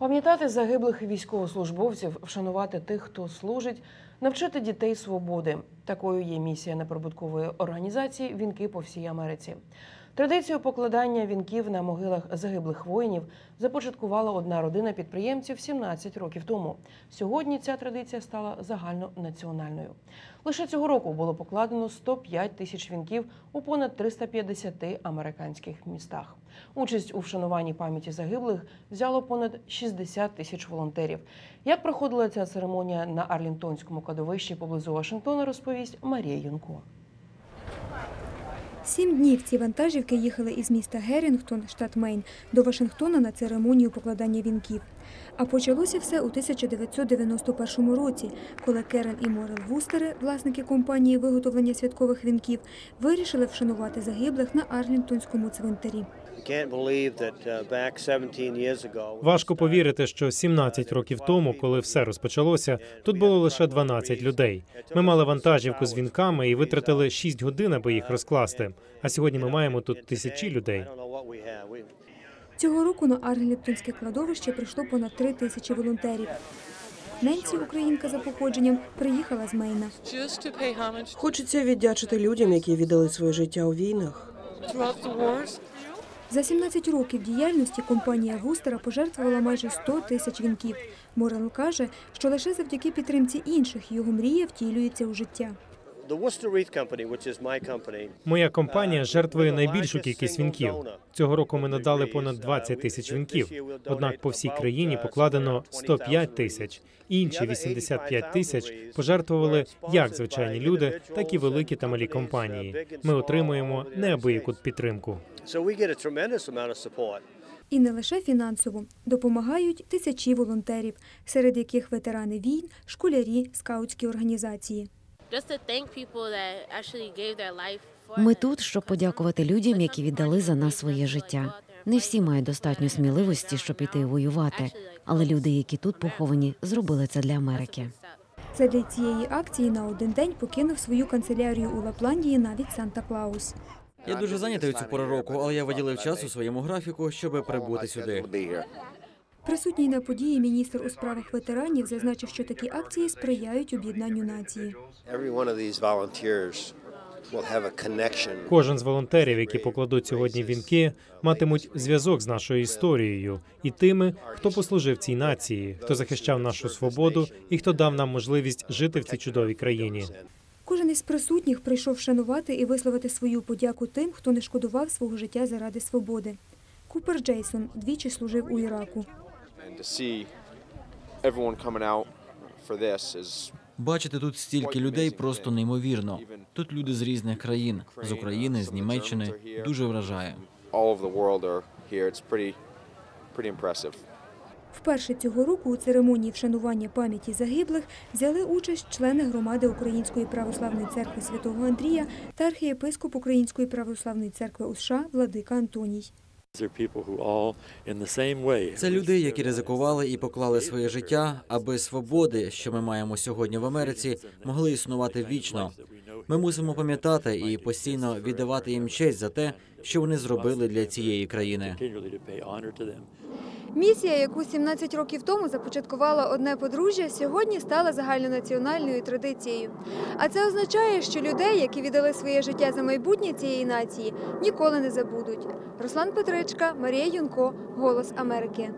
Пам'ятати загиблих військовослужбовців, вшанувати тих, хто служить, навчити дітей свободи. Такою є місія неприбуткової організації Вінки по всій Америці. Традицію покладання вінків на могилах загиблих воїнів започаткувала одна родина підприємців 17 років тому. Сьогодні ця традиція стала загальнонаціональною. Лише цього року було покладено 105 тисяч вінків у понад 350 американських містах. Участь у вшануванні пам'яті загиблих взяло понад 60 тисяч волонтерів. Як проходила ця церемонія на Арлінтонському кладовищі поблизу Вашингтона, розповість Марія Юнко. Сім днів ці вантажівки їхали із міста Герінгтон, штат Мейн, до Вашингтона на церемонію покладання вінків. А почалося все у 1991 році, коли Керен і Морел Вустери, власники компанії виготовлення святкових вінків, вирішили вшанувати загиблих на Арлінтонському цвинтарі. Can't believe that uh, back 17 years ago. Важко повірити, що 17 років тому, коли все розпочалося, тут було лише 12 людей. Ми мали вантажівку з вінками і витратили 6 годин, аби їх розкласти. А сьогодні ми маємо тут тисячі людей. Цього року на Арлінтонське кладовище прийшло понад три тисячі волонтерів. Ненсі, українка за походженням, приїхала з Мейна. just to pay homage Хочеться віддячити людям, які віддали своє життя у війнах. За 17 років діяльності компанія Вустера пожертвувала майже 100 тисяч вінків. Морел каже, що лише завдяки підтримці інших його мрія втілюється у життя. The Worcester Wreath Company, which is my company, Моя компанія жертвує найбільшу кількість вінків. Цього року ми надали понад 20 тисяч вінків. Однак по всій країні покладено 105 тисяч. Інші 85 тисяч пожертвували як звичайні люди, так і великі та малі компанії. Ми отримуємо неабияку підтримку. І не лише фінансово допомагають тисячі волонтерів, серед яких ветерани війн, школярі, скаутські організації. Just to thank people that actually gave their life for Ми тут, щоб подякувати людям, які віддали за нас своє життя. Не всі мають достатньо сміливості, щоб іти воювати, але люди, які тут поховані, зробили це для Америки. Задля цієї акції на один день покинув свою канцелярію у Лапландії навіть Санта Клаус. Я дуже зайнятий у цю пору року, але я виділив час у своєму графіку, щоб прибути сюди. Присутній на події міністр у справах ветеранів зазначив, що такі акції сприяють об'єднанню нації. Кожен з волонтерів, які покладуть сьогодні вінки, матимуть зв'язок з нашою історією і тими, хто послужив цій нації, хто захищав нашу свободу і хто дав нам можливість жити в цій чудовій країні. Кожен із присутніх прийшов вшанувати і висловити свою подяку тим, хто не шкодував свого життя заради свободи. Купер Джейсон двічі служив у Іраку. And to see everyone coming out for this is Бачити тут стільки людей просто неймовірно. Тут люди з різних країн, з України, з Німеччини. Дуже вражає. Вперше цього року у церемонії вшанування пам'яті загиблих взяли участь члени громади Української православної церкви святого Андрія та архієпископ Української православної церкви у США Владика Антоній. Це люди, які ризикували і поклали своє життя, аби свободи, що ми маємо сьогодні в Америці, могли існувати вічно. Ми мусимо пам'ятати і постійно віддавати їм честь за те, що вони зробили для цієї країни. Місія, яку 17 років тому започаткувало одне подружжя, сьогодні стала загальнонаціональною традицією. А це означає, що людей, які віддали своє життя за майбутнє цієї нації, ніколи не забудуть. Руслан Петричка, Марія Юнко, Голос Америки.